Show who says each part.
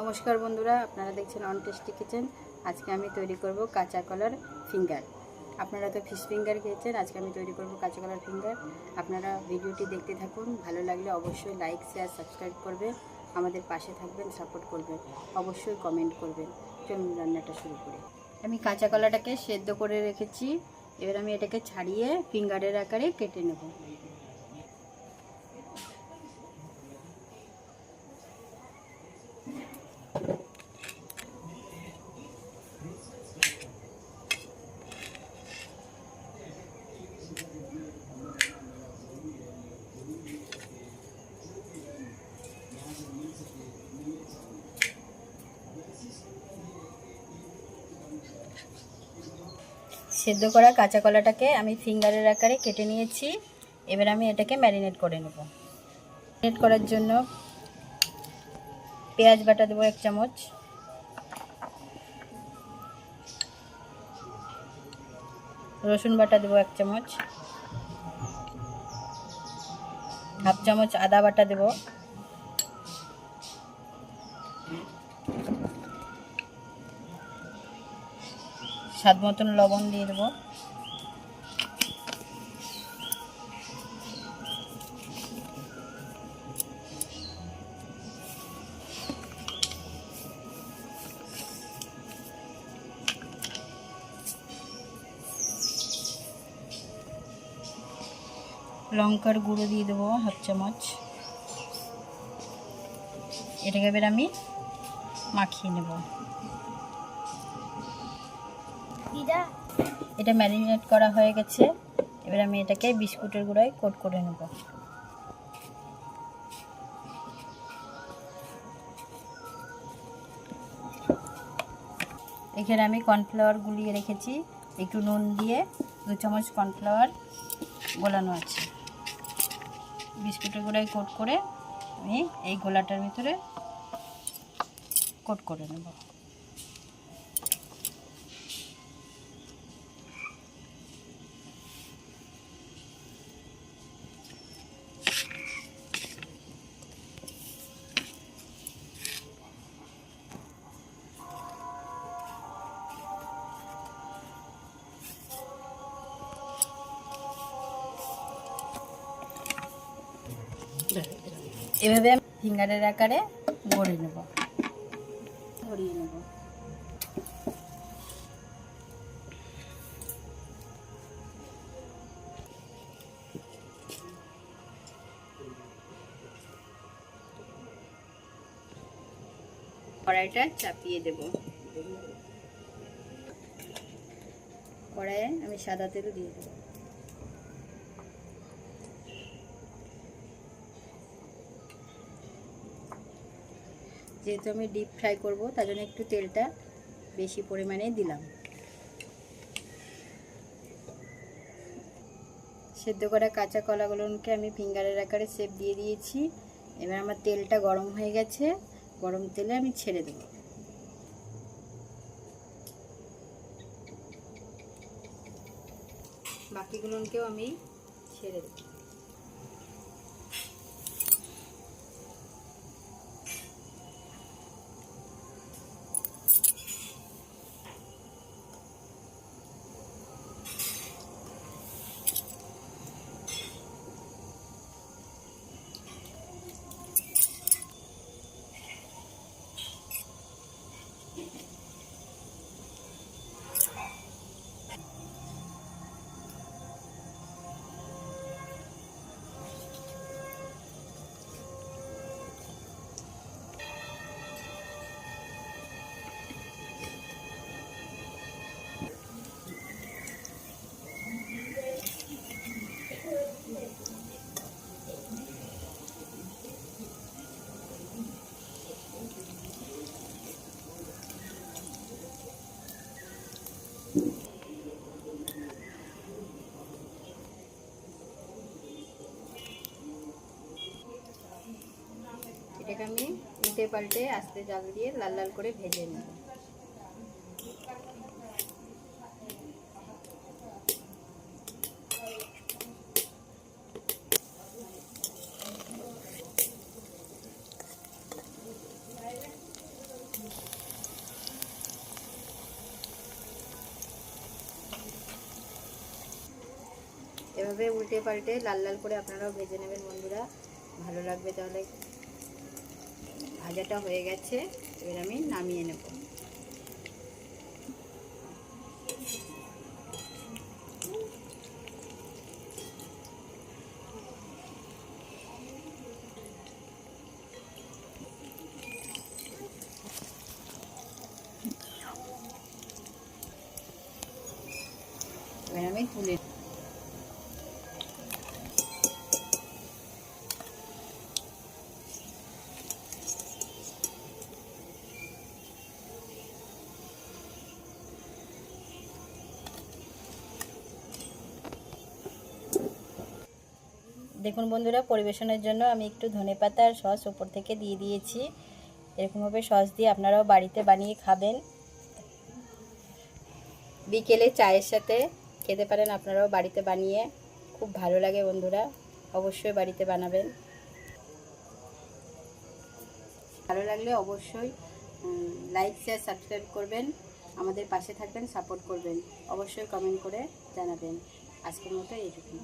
Speaker 1: নমস্কার বন্ধুরা, আপনারা দেখছেন অন টেস্টি কিচেন আজকে আমি তৈরি করব কাঁচা কলার ফিঙ্গার। আপনারা তো ফিশ ফিঙ্গার খেয়েছেন, আজকে আমি তৈরি করব কাঁচা কলার ফিঙ্গার। আপনারা ভিডিওটি দেখতে থাকুন, ভালো লাগলে অবশ্যই লাইক শেয়ার সাবস্ক্রাইব করবেন আমাদের পাশে থাকবেন সাপোর্ট করবেন, অবশ্যই কমেন্ট করবেন। চলুন রান্নাটা শুরু করি। আমি কাঁচা কলাটাকে সেদ্ধ করে রেখেছি, এবার আমি এটাকে ছাড়িয়ে ফিঙ্গারের আকারে কেটে নেব। সেদ্ধ করা কাঁচা কলাটাকে আমি ফিঙ্গারের আকারে কেটে নিয়েছি। এবার আমি এটাকে ম্যারিনেট করে নেব। ম্যারিনেট করার জন্য পেঁয়াজ বাটা দেবো এক চামচ। রসুন বাটা দেবো এক চামচ। হাফ চামচ আদা বাটা দেবো। স্বাদ মতন লবণ দিয়ে দেবো। লঙ্কার গুঁড়ো দিয়ে দেবো হাফ চামচ। এটাকে এবার আমি মাখিয়ে নেব। এটা ম্যারিনেট করা হয়ে গেছে। এবার আমি এটাকে বিস্কুটের গুঁড়ায় কোট করে নেব। এখানে আমি কর্নফ্লাওয়ার গুলিয়ে রেখেছি। একটু নুন দিয়ে দু চামচ কর্নফ্লাওয়ার গোলানো আছে। বিস্কুটের গুঁড়ায় কোট করে আমি এই গোলাটার ভিতরে কোট করে নেব। এভাবে আমি ফিঙ্গারের আকারে গড়ে নেব। গড়িয়ে নেব। কড়াইটা চাপিয়ে দেব। কড়াইয়ে আমি সাদা তেল দিয়ে দেবো। যেহেতু আমি ডিপ ফ্রাই করব, তার জন্য একটু তেলটা বেশি পরিমাণে দিলাম। সেদ্ধ করা কাঁচা কলাগুলোকে আমি ফিঙ্গারের আকারে সেপ দিয়ে দিয়েছি। এবার আমার তেলটা গরম হয়ে গেছে, গরম তেলে আমি ছেড়ে দেব। বাকিগুলোকেও আমি ছেড়ে দেবো। এটাকে আমি উল্টে পাল্টে আস্তে জাল দিয়ে লাল লাল করে ভেজে নেব। এভাবে উল্টে পাল্টে লাল লাল করে আপনারাও ভেজে নেবেন বন্ধুরা। ভালো লাগবে তাহলে। ভাজাটা হয়ে গেছে এবার আমি নামিয়ে নেব। এবার আমি তুলে দেখুন বন্ধুরা, পরিবেশনের জন্য আমি একটু ধনেপাতা আর সস ওপর থেকে দিয়ে দিয়েছি। এরকমভাবে সস দিয়ে আপনারাও বাড়িতে বানিয়ে খাবেন। বিকেলে চায়ের সাথে খেতে পারেন আপনারাও বাড়িতে বানিয়ে। খুব ভালো লাগে বন্ধুরা, অবশ্যই বাড়িতে বানাবেন। ভালো লাগলে অবশ্যই লাইক শেয়ার সাবস্ক্রাইব করবেন। আমাদের পাশে থাকবেন সাপোর্ট করবেন। অবশ্যই কমেন্ট করে জানাবেন। আজকের মতো এইটুকু